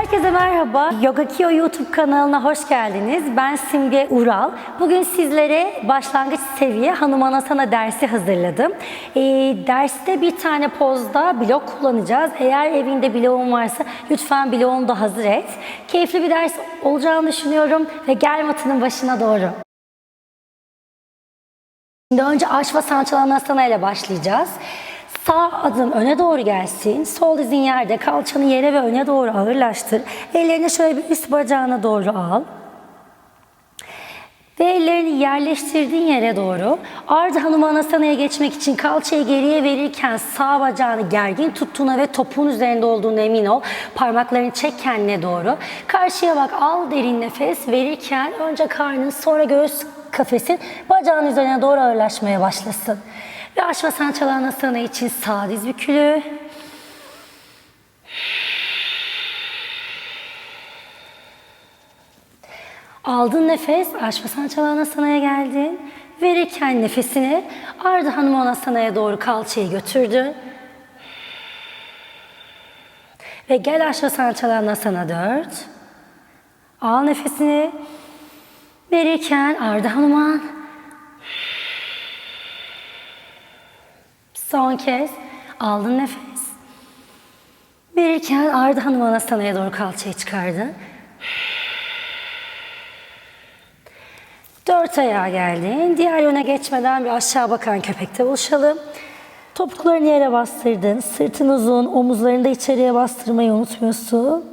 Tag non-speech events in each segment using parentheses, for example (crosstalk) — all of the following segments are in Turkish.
Herkese merhaba. Yoga Kio YouTube kanalına hoş geldiniz. Ben Simge Ural. Bugün sizlere başlangıç seviye Hanumanasana dersi hazırladım. Ee, derste bir tane pozda blok kullanacağız. Eğer evinde bloğun varsa lütfen bloğunu da hazır et. Keyifli bir ders olacağını düşünüyorum ve gel matının başına doğru. Şimdi önce Aşvasanchalanasana ile başlayacağız. Sağ adım öne doğru gelsin. Sol dizin yerde, kalçanı yere ve öne doğru ağırlaştır. Ellerini şöyle bir üst bacağına doğru al. Ve ellerini yerleştirdiğin yere doğru Ardha Hanumanasana'ya geçmek için kalçayı geriye verirken sağ bacağını gergin tuttuğuna ve topuğun üzerinde olduğuna emin ol. Parmaklarını çek kendine doğru. Karşıya bak al derin nefes verirken önce karnın sonra göğüs kafesin bacağın üzerine doğru ağırlaşmaya başlasın. Ve Aşvasanchalanasana için sağ diz bükülü. Aldın nefes, Aşvasanchalanasana'ya geldin. Verirken nefesini Ardha Hanumanasana'ya doğru kalçayı götürdün. Ve gel Aşvasanchalanasana 4. Al nefesini. Verirken Ardha Hanuman. Son kez aldın nefes. Verirken Ardha Hanumanasana'ya doğru kalçayı çıkardın. Dört ayağa geldin. Diğer yöne geçmeden bir aşağı bakan köpekte buluşalım. Topuklarını yere bastırdın. Sırtın uzun, omuzlarını da içeriye bastırmayı unutmuyorsun.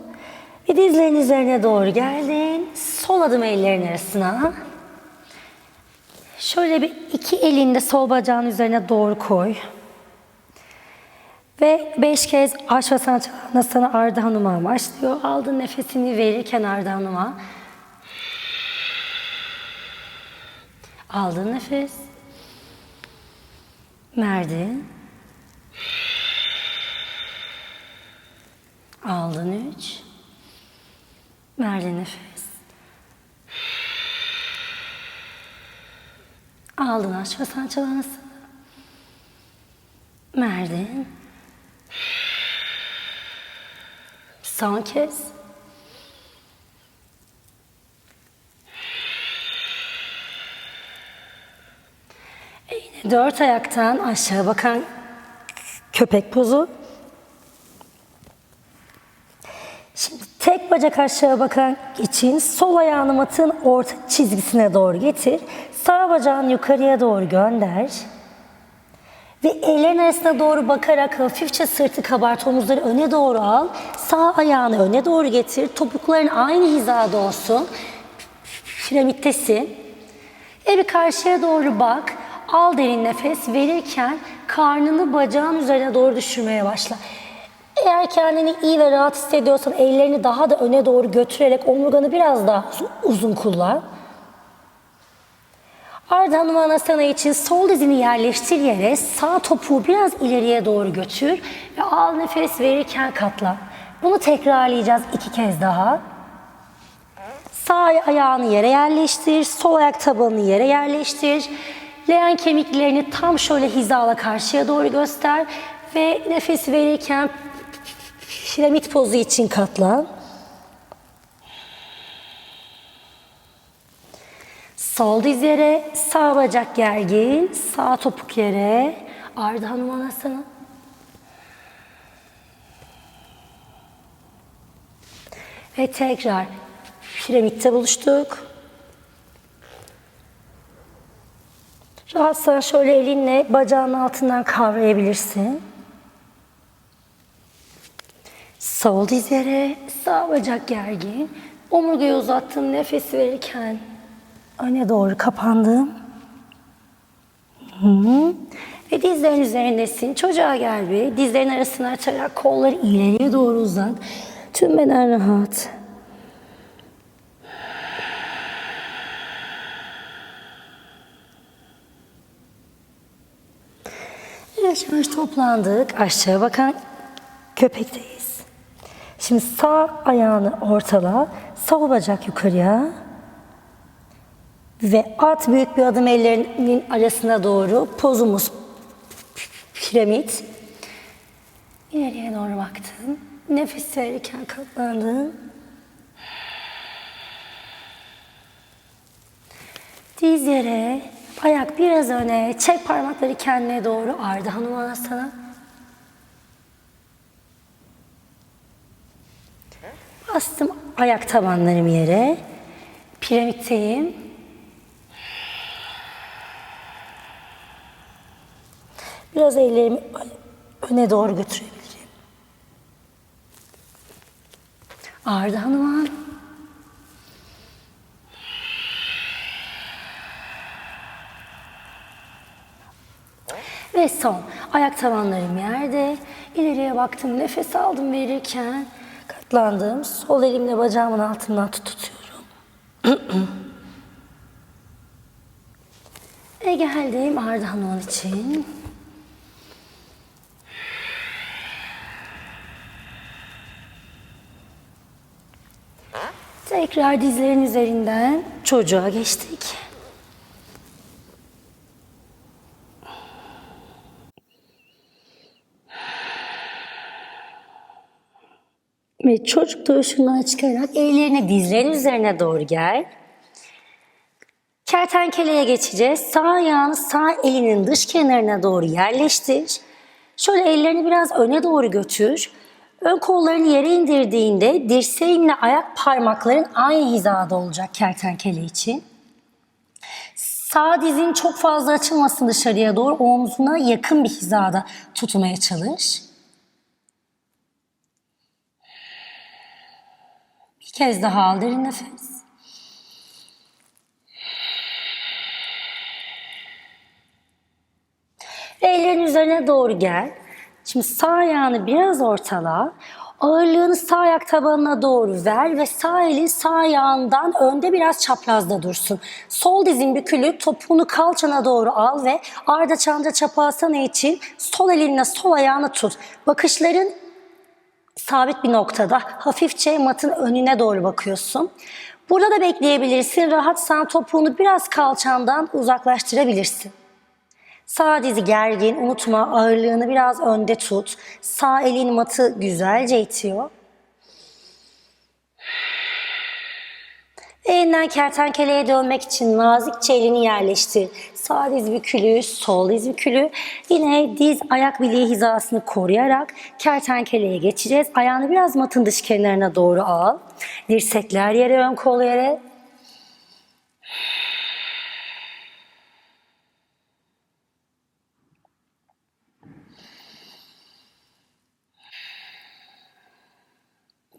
Ve dizlerin üzerine doğru geldin. Sol adım ellerin arasına. Şöyle bir iki elini de sol bacağın üzerine doğru koy. Ve beş kez Aşvasanchalanasana Ardha Hanuman başlıyor. Aldın nefesini verirken Ardha Hanuman. Aldın nefes. Merdin. Aldın üç. Merdin nefes. Aldın Aşvasanchalanasana. Merdin. Son kez. Yine dört ayaktan aşağı bakan köpek pozu. Şimdi tek bacak aşağı bakan için sol ayağını matın orta çizgisine doğru getir. Sağ bacağını yukarıya doğru gönder. Ve ellerin arasına doğru bakarak hafifçe sırtı kabart, omuzları öne doğru al. Sağ ayağını öne doğru getir. Topukların aynı hizada olsun. Piramittesin. E bir karşıya doğru bak. Al derin nefes verirken karnını bacağın üzerine doğru düşürmeye başla. Eğer kendini iyi ve rahat hissediyorsan ellerini daha da öne doğru götürerek omurganı biraz daha uzun kullan. Ardha Hanumanasana için sol dizini yerleştir yere, sağ topuğu biraz ileriye doğru götür ve al nefes verirken katla. Bunu tekrarlayacağız iki kez daha. Sağ ayağını yere yerleştir, sol ayak tabanını yere yerleştir. Leğen kemiklerini tam şöyle hizala karşıya doğru göster ve nefes verirken piramit pozu için katlan. Sol diz yere, sağ bacak gergin, sağ topuk yere. Ardha Hanumanasana. Ve tekrar piramitte buluştuk. Rahatsan şöyle elinle bacağın altından kavrayabilirsin. Sol diz yere, sağ bacak gergin. Omurgayı uzattın, nefes verirken öne doğru kapandım. Hı -hı. Ve dizlerin üzerindesin. Çocuğa gel bir. Dizlerin arasını açarak kolları ileriye doğru uzat. Tüm beden rahat. Yavaş yavaş toplandık. Aşağı bakan köpekteyiz. Şimdi sağ ayağını ortala. Sol bacak yukarıya. Ve at büyük bir adım ellerinin arasına doğru. Pozumuz piramit. İleriye doğru baktın. Nefes verirken katlandın. Diz yere, ayak biraz öne, çek parmakları kendine doğru. Arda Hanumanasana. Bastım ayak tabanlarım yere. Piramitteyim. Biraz ellerimi öne doğru götürebilirim. Arda Hanuman. Ve son. Ayak tabanlarım yerde. İleriye baktım. Nefes aldım verirken katlandım. Sol elimle bacağımın altından tut- tutuyorum. Ve (clears throat) geldim Arda Hanuman için. Tekrar dizlerin üzerinden çocuğa geçtik. Ve çocuk dövüşünden çıkarak ellerini dizlerin üzerine doğru gel. Kertenkeleye geçeceğiz. Sağ ayağını sağ elinin dış kenarına doğru yerleştir. Şöyle ellerini biraz öne doğru götür. Ön kollarını yere indirdiğinde dirseğinle ayak parmakların aynı hizada olacak kertenkele için. Sağ dizin çok fazla açılmasın dışarıya doğru omzuna yakın bir hizada tutmaya çalış. Bir kez daha al derin nefes. Ellerin üzerine doğru gel. Şimdi sağ ayağını biraz ortala. Ağırlığını sağ ayak tabanına doğru ver ve sağ elin sağ ayağından önde biraz çaprazda dursun. Sol dizin bükülü topuğunu kalçana doğru al ve arda çanca çapasana için sol elinle sol ayağını tut. Bakışların sabit bir noktada hafifçe matın önüne doğru bakıyorsun. Burada da bekleyebilirsin. Rahatsan topuğunu biraz kalçandan uzaklaştırabilirsin. Sağ dizi gergin, unutma ağırlığını biraz önde tut. Sağ elin matı güzelce itiyor. Ve yeniden kertenkeleye dönmek için nazikçe elini yerleştir. Sağ diz bükülü, sol diz bükülü. Yine diz ayak bileği hizasını koruyarak kertenkeleye geçeceğiz. Ayağını biraz matın dış kenarına doğru al. Dirsekler yere, ön kol yere.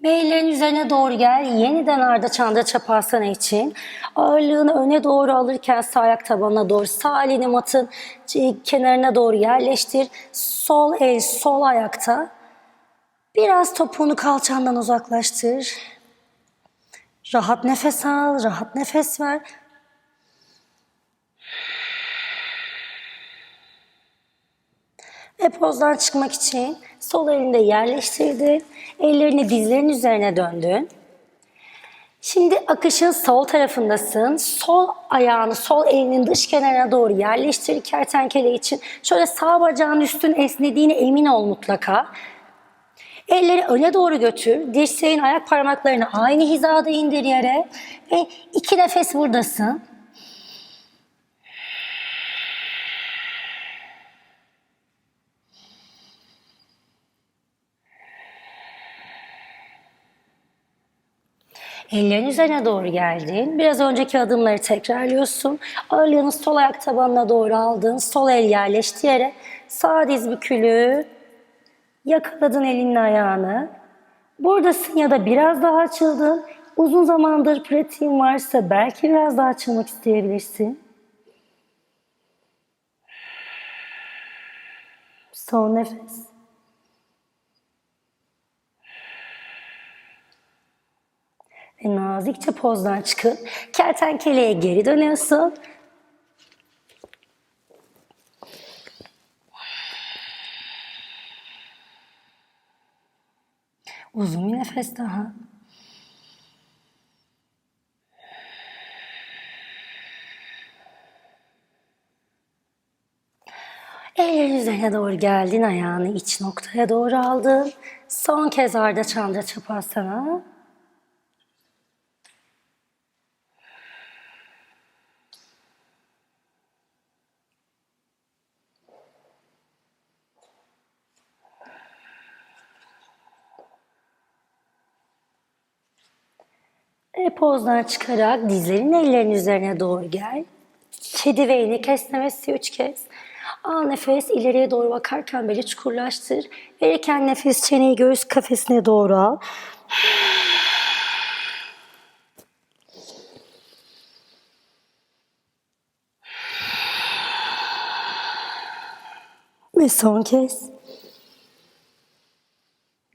Ve ellerin üzerine doğru gel. Yeniden arda çanda çapasana için. Ağırlığını öne doğru alırken sağ ayak tabanına doğru. Sağ elini matın kenarına doğru yerleştir. Sol el sol ayakta. Biraz topuğunu kalçandan uzaklaştır. Rahat nefes al, rahat nefes ver. Ve pozdan çıkmak için sol elinde yerleştirdin. Ellerini dizlerin üzerine döndün. Şimdi akışın sol tarafındasın. Sol ayağını sol elinin dış kenarına doğru yerleştir kertenkele için. Şöyle sağ bacağın üstün esnediğine emin ol mutlaka. Elleri öne doğru götür. Dirseğin ayak parmaklarını aynı hizada indir yere. Ve iki nefes buradasın. Ellerin üzerine doğru geldin. Biraz önceki adımları tekrarlıyorsun. Ağırlığını sol ayak tabanına doğru aldın. Sol el yerleşti yere. Sağ diz bükülü. Yakaladın elinle ayağını. Buradasın ya da biraz daha açıldın. Uzun zamandır pratiğin varsa belki biraz daha açılmak isteyebilirsin. Son nefes. Nazikçe pozdan çıkıp kertenkeleye geri dönüyorsun. Uzun bir nefes daha. Ellerin üzerine doğru geldin. Ayağını iç noktaya doğru aldın. Son kez Arda Çandra Çapasana. E, pozdan çıkarak dizlerin ellerin üzerine doğru gel. Kedi ve iğne esnemesi üç kez. Al nefes ileriye doğru bakarken beli çukurlaştır. Verirken nefes çeneyi göğüs kafesine doğru al. Ve son kez.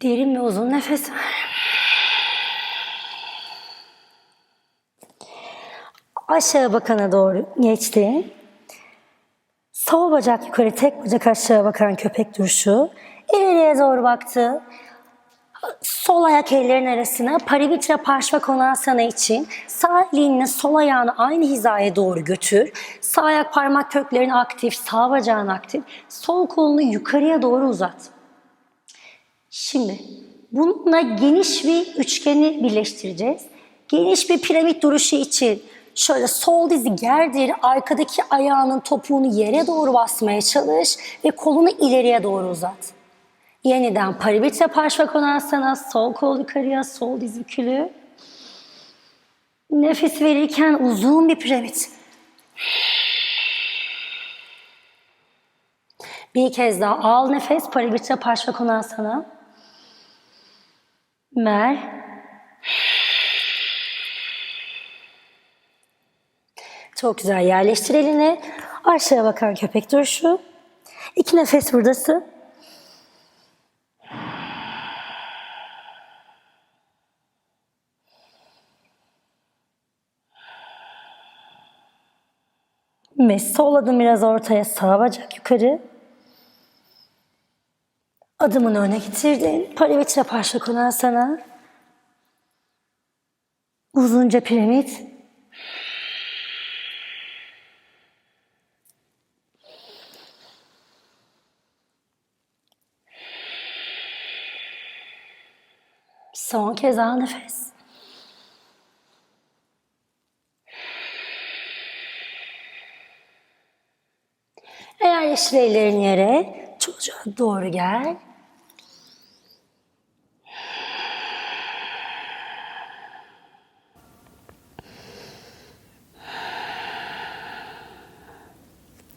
Derin ve uzun nefes ver. Aşağı bakana doğru geçti. Sol bacak yukarı, tek bacak aşağı bakan köpek duruşu. İleriye doğru baktı. Sol ayak ellerin arasına Parivitra Parşva Konasana için sağ elinle sol ayağını aynı hizaya doğru götür. Sağ ayak parmak köklerin aktif, sağ bacağın aktif. Sol kolunu yukarıya doğru uzat. Şimdi bununla geniş bir üçgeni birleştireceğiz. Geniş bir piramit duruşu için şöyle sol dizi gerdir, arkadaki ayağının topuğunu yere doğru basmaya çalış ve kolunu ileriye doğru uzat. Yeniden Parivitra Parşvakonasana, sol kol yukarıya, sol diz bükülü. Nefes verirken uzun bir piramit. Bir kez daha al nefes Parivitra Parşvakonasana. Mer. Çok güzel yerleştir elini. Aşağıya bakan köpek duruşu. İki nefes buradasın. Ve sol adım biraz ortaya, sağ bacak yukarı. Adımını öne getirdin. Parivitra Parşakonasana. Uzunca piramit. Son kez al nefes. Eğer yeşil ellerin yere çocuğa doğru gel.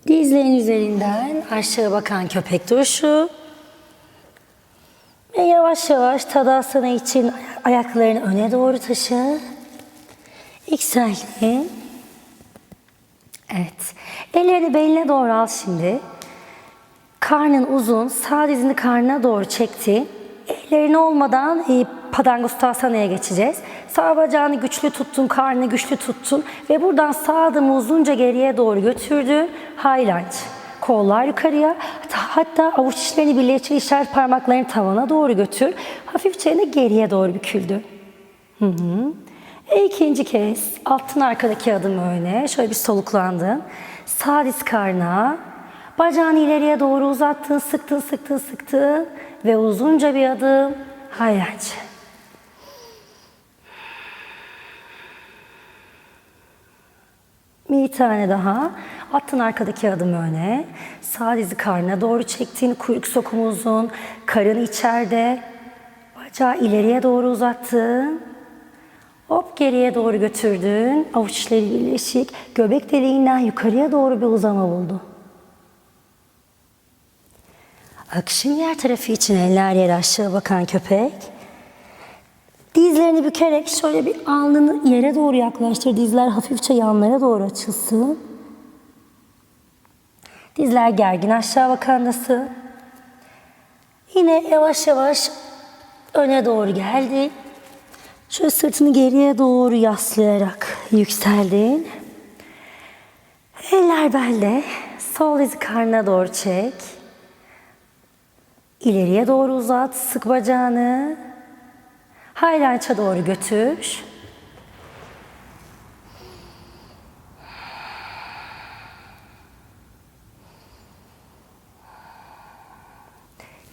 Dizlerin üzerinden aşağı bakan köpek duruşu. Yavaş yavaş Tadasana için ayaklarını öne doğru taşı. Yükseldi. Evet. Ellerini beline doğru al şimdi. Karnın uzun, sağ dizini karnına doğru çekti. Ellerini olmadan e, Padangusthasana'a geçeceğiz. Sağ bacağını güçlü tuttun, karnını güçlü tuttun ve buradan sağ adımı uzunca geriye doğru götürdün. High lunge. Kollar yukarıya. Hatta, avuç içlerini birleştir, işaret parmaklarını tavana doğru götür. Hafifçe de geriye doğru büküldü. Hı hı. E ikinci kez altın arkadaki adım öne. Şöyle bir soluklandın. Sağ diz karnına. Bacağını ileriye doğru uzattın, sıktın, sıktın, sıktın. Ve uzunca bir adım. Hayalci. Bir tane daha. Attın arkadaki adım öne. Sağ dizi karnına doğru çektin. Kuyruk sokumu uzun. Karın içeride. Bacağı ileriye doğru uzattın. Hop geriye doğru götürdün. Avuçları birleşik. Göbek deliğinden yukarıya doğru bir uzama buldu. Akışın diğer tarafı için eller yere aşağı bakan köpek. Dizlerini bükerek şöyle bir alnını yere doğru yaklaştır. Dizler hafifçe yanlara doğru açılsın. Dizler gergin aşağı bakandası. Yine yavaş yavaş öne doğru geldi. Şöyle sırtını geriye doğru yaslayarak yükseldin. Eller belde. Sol dizi karnına doğru çek. İleriye doğru uzat. Sık bacağını. Haylança doğru götür.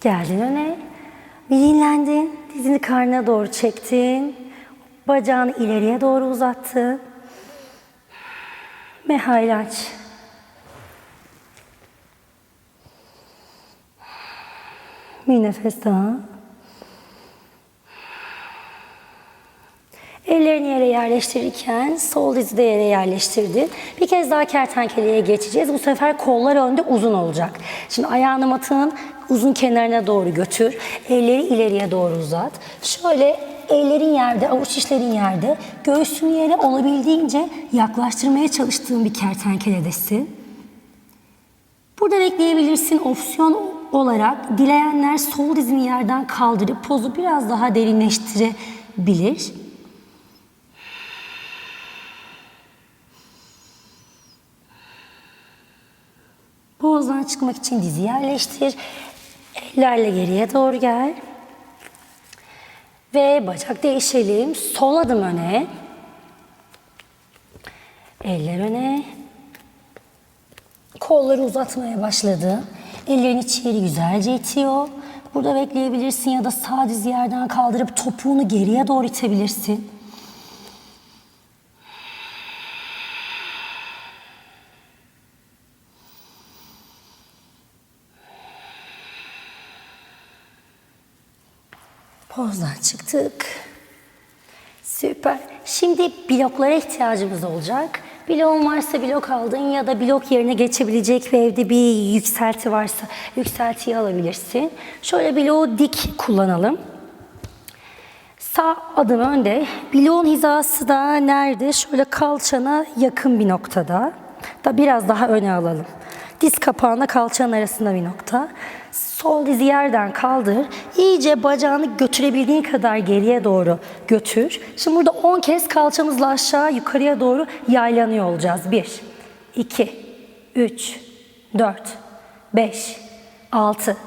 Geldin öne. Bir dinlendin. Dizini karnına doğru çektin. Bacağını ileriye doğru uzattın. Ve haylaç. Bir nefes daha. Ellerini yere yerleştirirken sol dizi de yere yerleştirdin. Bir kez daha kertenkeleye geçeceğiz. Bu sefer kollar önde uzun olacak. Şimdi ayağını matının uzun kenarına doğru götür. Elleri ileriye doğru uzat. Şöyle ellerin yerde, avuç içlerin yerde. Göğsünü yere olabildiğince yaklaştırmaya çalıştığın bir kertenkeledesin. Burada bekleyebilirsin opsiyon olarak dileyenler sol dizini yerden kaldırıp pozu biraz daha derinleştirebilir. Pozdan çıkmak için dizi yerleştir. Ellerle geriye doğru gel. Ve bacak değişelim. Sol adım öne. Eller öne. Kolları uzatmaya başladı. Ellerini içeri güzelce itiyor. Burada bekleyebilirsin ya da sağ dizi yerden kaldırıp topuğunu geriye doğru itebilirsin. Pozdan çıktık. Süper. Şimdi bloklara ihtiyacımız olacak. Bloğun varsa blok aldın ya da blok yerine geçebilecek ve evde bir yükselti varsa yükseltiyi alabilirsin. Şöyle bloğu dik kullanalım. Sağ adım önde. Bloğun hizası da nerede? Şöyle kalçana yakın bir noktada. Da biraz daha öne alalım. Diz kapağına kalçanın arasında bir nokta. Sol dizi yerden kaldır. İyice bacağını götürebildiğin kadar geriye doğru götür. Şimdi burada 10 kez kalçamızla aşağı yukarıya doğru yaylanıyor olacağız. 1, 2, 3, 4, 5, 6,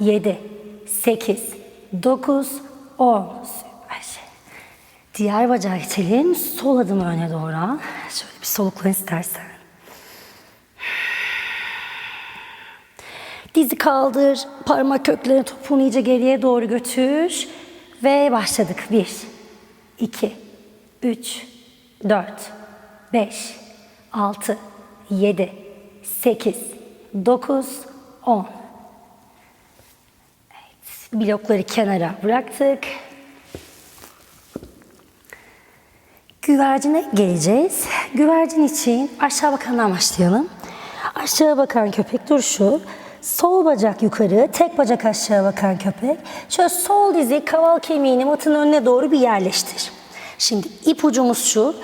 7, 8, 9, 10. Süper. Diğer bacağı geçelim. Sol adımı öne doğru. Şöyle bir soluklan istersen. Dizi kaldır, parmak köklerini topuğunu iyice geriye doğru götür. Ve başladık. 1, 2, 3, 4, 5, 6, 7, 8, 9, 10. Evet, blokları kenara bıraktık. Güvercine geleceğiz. Güvercin için aşağı bakandan başlayalım. Aşağı bakan köpek duruşu. Sol bacak yukarı, tek bacak aşağı bakan köpek. Şöyle sol dizi kaval kemiğini matın önüne doğru bir yerleştir. Şimdi ipucumuz şu.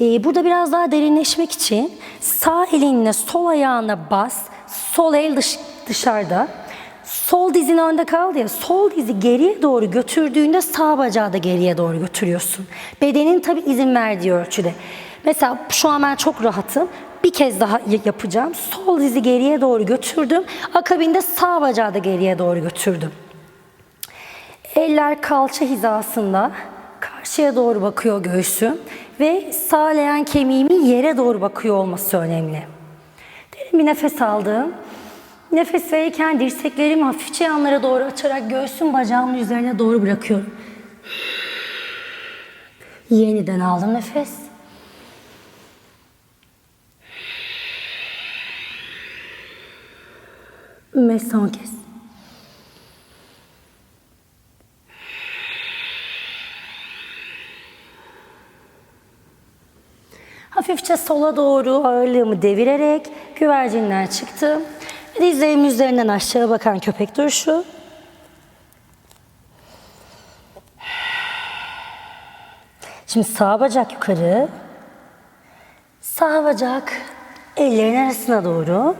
Ee, burada biraz daha derinleşmek için sağ elinle sol ayağına bas. Sol el dış, dışarıda. Sol dizin önde kaldı ya, sol dizi geriye doğru götürdüğünde sağ bacağı da geriye doğru götürüyorsun. Bedenin tabi izin verdiği ölçüde. Mesela şu an ben çok rahatım. Bir kez daha yapacağım. Sol dizi geriye doğru götürdüm. Akabinde sağ bacağı da geriye doğru götürdüm. Eller kalça hizasında. Karşıya doğru bakıyor göğsüm. Ve sağ leğen kemiğimin yere doğru bakıyor olması önemli. Derin bir nefes aldım. Nefes verirken dirseklerimi hafifçe yanlara doğru açarak göğsüm bacağımın üzerine doğru bırakıyorum. Yeniden aldım nefes. Son kez. Hafifçe sola doğru ağırlığımı devirerek güvercinden çıktım. Dizlerimin üzerinden aşağı bakan köpek duruşu. Şimdi sağ bacak yukarı. Sağ bacak ellerin arasına doğru.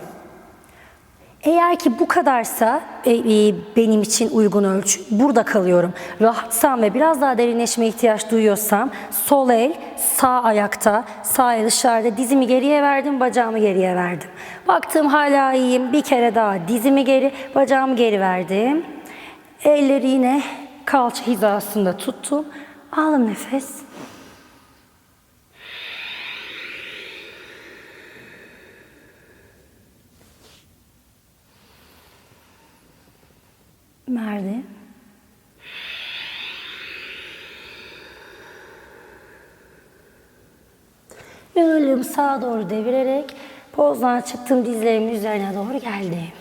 Eğer ki bu kadarsa e, e, benim için uygun ölçü, burada kalıyorum. Rahatsam ve biraz daha derinleşme ihtiyaç duyuyorsam sol el sağ ayakta, sağ el dışarıda dizimi geriye verdim, bacağımı geriye verdim. Baktım hala iyiyim. Bir kere daha dizimi geri, bacağımı geri verdim. Elleri yine kalça hizasında tuttum. Aldım nefes. nerede? Ve ölüm sağa doğru devirerek pozdan çıktım dizlerimin üzerine doğru geldi.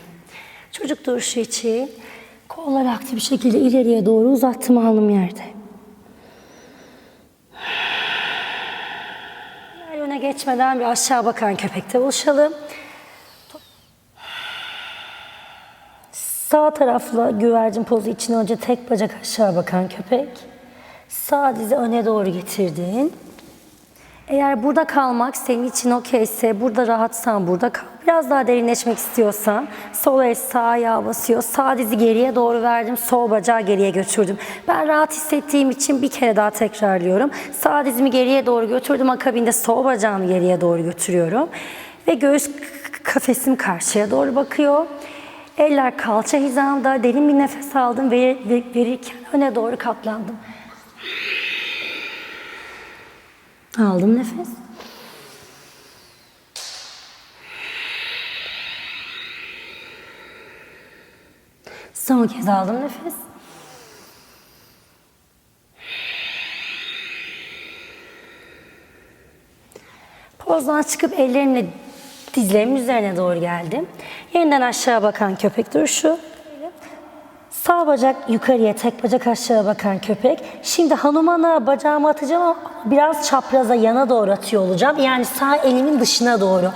Çocuk duruşu için kolları aktif bir şekilde ileriye doğru uzattım alnım yerde. Diğer yöne geçmeden bir aşağı bakan köpekte buluşalım. Sağ tarafla güvercin pozu için önce tek bacak aşağı bakan köpek. Sağ dizi öne doğru getirdin. Eğer burada kalmak senin için okeyse, burada rahatsan burada kal. Biraz daha derinleşmek istiyorsan sol el sağ ayağa basıyor. Sağ dizi geriye doğru verdim, sol bacağı geriye götürdüm. Ben rahat hissettiğim için bir kere daha tekrarlıyorum. Sağ dizimi geriye doğru götürdüm, akabinde sol bacağımı geriye doğru götürüyorum. Ve göğüs kafesim karşıya doğru bakıyor. Eller kalça hizamda, derin bir nefes aldım ve ve- verirken öne doğru katlandım. Aldım nefes. Son kez aldım nefes. Pozdan çıkıp ellerimle dizlerimin üzerine doğru geldim. Yeniden aşağı bakan köpek duruşu. Sağ bacak yukarıya, tek bacak aşağı bakan köpek. Şimdi hanumana bacağımı atacağım ama biraz çapraza yana doğru atıyor olacağım. Yani sağ elimin dışına doğru.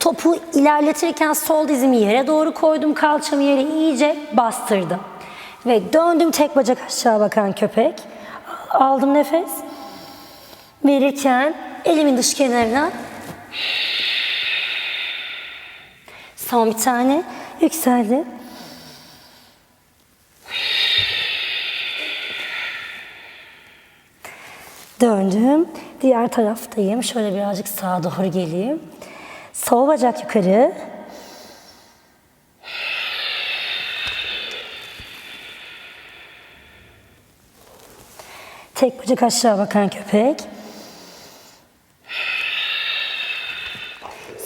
Topu ilerletirken sol dizimi yere doğru koydum. Kalçamı yere iyice bastırdım. Ve döndüm tek bacak aşağı bakan köpek. Aldım nefes. Verirken elimin dış kenarına son bir tane yükseldi. Döndüm. Diğer taraftayım. Şöyle birazcık sağa doğru geleyim. Sol bacak yukarı. Tek bacak aşağı bakan köpek.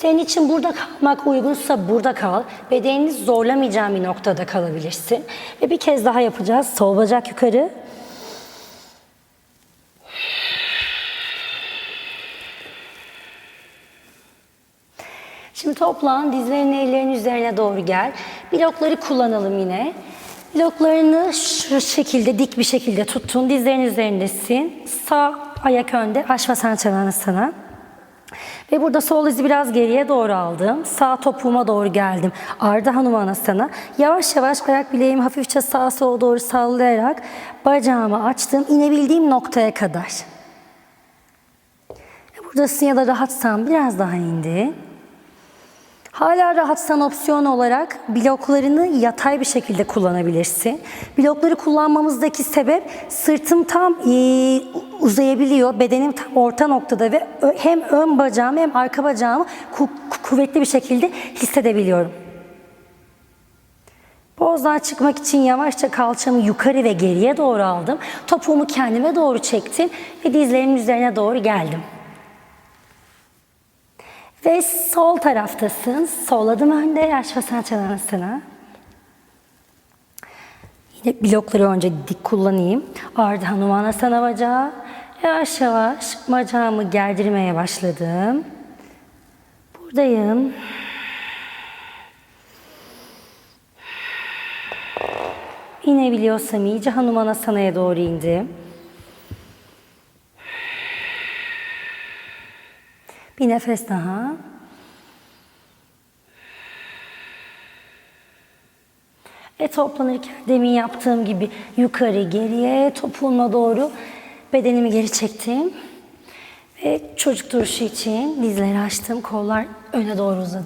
Senin için burada kalmak uygunsa burada kal. Bedenini zorlamayacağın bir noktada kalabilirsin. Ve bir kez daha yapacağız. Sol bacak yukarı. Şimdi toplan, dizlerin ellerin üzerine doğru gel. Blokları kullanalım yine. Bloklarını şu şekilde dik bir şekilde tuttun. Dizlerin üzerindesin. Sağ ayak önde. Aşvasan sana. Ve burada sol dizi biraz geriye doğru aldım. Sağ topuğuma doğru geldim. Arda Hanumanasana. Yavaş yavaş ayak bileğimi hafifçe sağa sola doğru sallayarak bacağımı açtım. İnebildiğim noktaya kadar. Buradasın ya da rahatsan biraz daha indi. Hala rahatsan opsiyon olarak bloklarını yatay bir şekilde kullanabilirsin. Blokları kullanmamızdaki sebep sırtım tam e, uzayabiliyor. Bedenim tam orta noktada ve hem ön bacağımı hem arka bacağımı ku- ku- kuvvetli bir şekilde hissedebiliyorum. Bozdan çıkmak için yavaşça kalçamı yukarı ve geriye doğru aldım. Topuğumu kendime doğru çektim ve dizlerimin üzerine doğru geldim. Ve sol taraftasın. Sol adım önde. Yaş ve saç arasına. Yine blokları önce dik kullanayım. Ardından Hanumanasana bacağı. Yavaş yavaş bacağımı gerdirmeye başladım. Buradayım. İnebiliyorsam iyice Hanumanasana'ya doğru indim. Bir nefes daha. E toplanırken demin yaptığım gibi yukarı geriye topuğuma doğru bedenimi geri çektim. Ve çocuk duruşu için dizleri açtım, kollar öne doğru uzadı.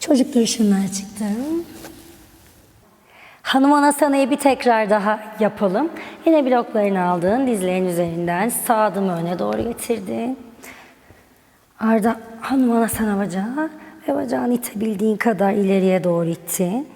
Çocuk duruşundan çıktım. Hanım Anasana'yı bir tekrar daha yapalım. Yine bloklarını aldın, dizlerin üzerinden sağ adımı öne doğru getirdin. Arda Hanım Anasana bacağı ve bacağını itebildiğin kadar ileriye doğru ittin.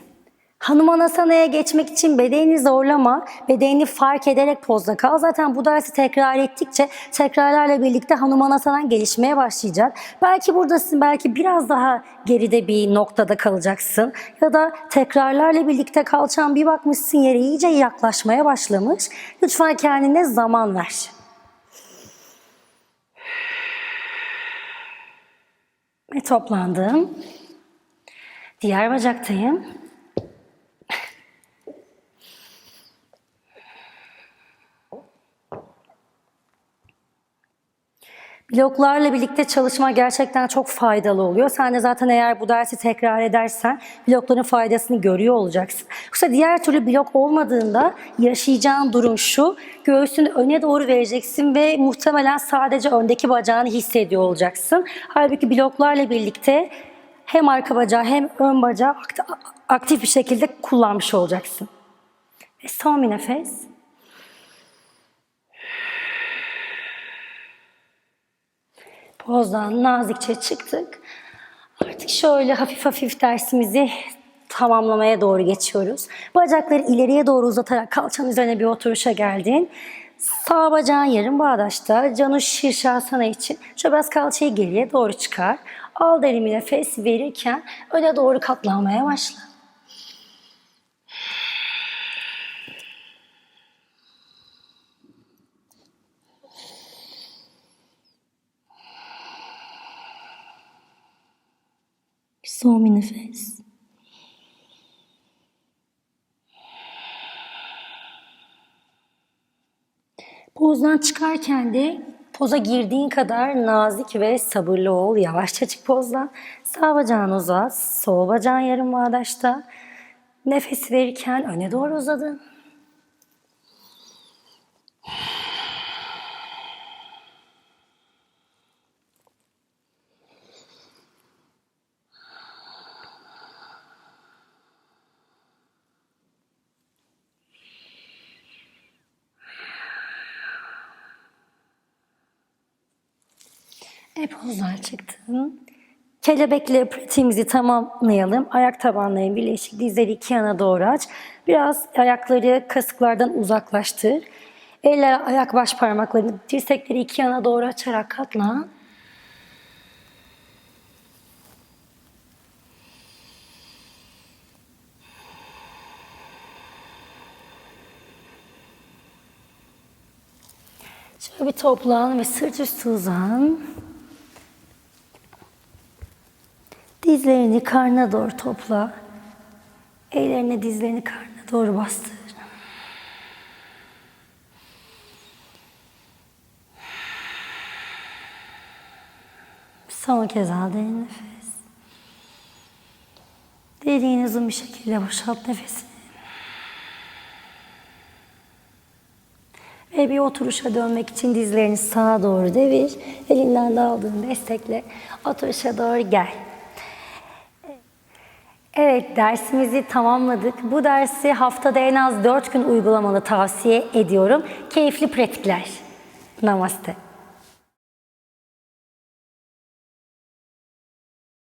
Hanumanasana geçmek için bedenini zorlama, bedenini fark ederek pozda kal. Zaten bu dersi tekrar ettikçe tekrarlarla birlikte Hanumanasana gelişmeye başlayacak. Belki buradasın, belki biraz daha geride bir noktada kalacaksın. Ya da tekrarlarla birlikte kalçan bir bakmışsın yere iyice yaklaşmaya başlamış. Lütfen kendine zaman ver. Ve toplandım. Diğer bacaktayım. Bloklarla birlikte çalışma gerçekten çok faydalı oluyor. Sen de zaten eğer bu dersi tekrar edersen blokların faydasını görüyor olacaksın. Yoksa diğer türlü blok olmadığında yaşayacağın durum şu. Göğsünü öne doğru vereceksin ve muhtemelen sadece öndeki bacağını hissediyor olacaksın. Halbuki bloklarla birlikte hem arka bacağı hem ön bacağı akti- aktif bir şekilde kullanmış olacaksın. Ve son bir nefes. Pozdan nazikçe çıktık. Artık şöyle hafif hafif dersimizi tamamlamaya doğru geçiyoruz. Bacakları ileriye doğru uzatarak kalçanın üzerine bir oturuşa geldin. Sağ bacağın yarım bağdaşta. Canu Şirşasana için şöyle biraz kalçayı geriye doğru çıkar. Al derin bir nefes verirken öne doğru katlanmaya başla. Son bir nefes. Pozdan çıkarken de poza girdiğin kadar nazik ve sabırlı ol. Yavaşça çık pozdan. Sağ bacağını uzat. Sol bacağın yarım bağdaşta. Nefes verirken öne doğru uzadın. Pozdan çıktın. Kelebekle pratiğimizi tamamlayalım. Ayak tabanların birleşik. Dizleri iki yana doğru aç. Biraz ayakları kasıklardan uzaklaştır. Eller ayak baş parmaklarını, dirsekleri iki yana doğru açarak katlan. Şöyle bir toplan ve sırt üstü uzan. Dizlerini karnına doğru topla. Ellerini dizlerini karnına doğru bastır. Son kez al derin nefes. Derin uzun bir şekilde boşalt nefesini. Ve bir oturuşa dönmek için dizlerini sağa doğru devir. Elinden de aldığın destekle oturuşa doğru gel. Evet dersimizi tamamladık. Bu dersi haftada en az 4 gün uygulamalı tavsiye ediyorum. Keyifli pratikler. Namaste.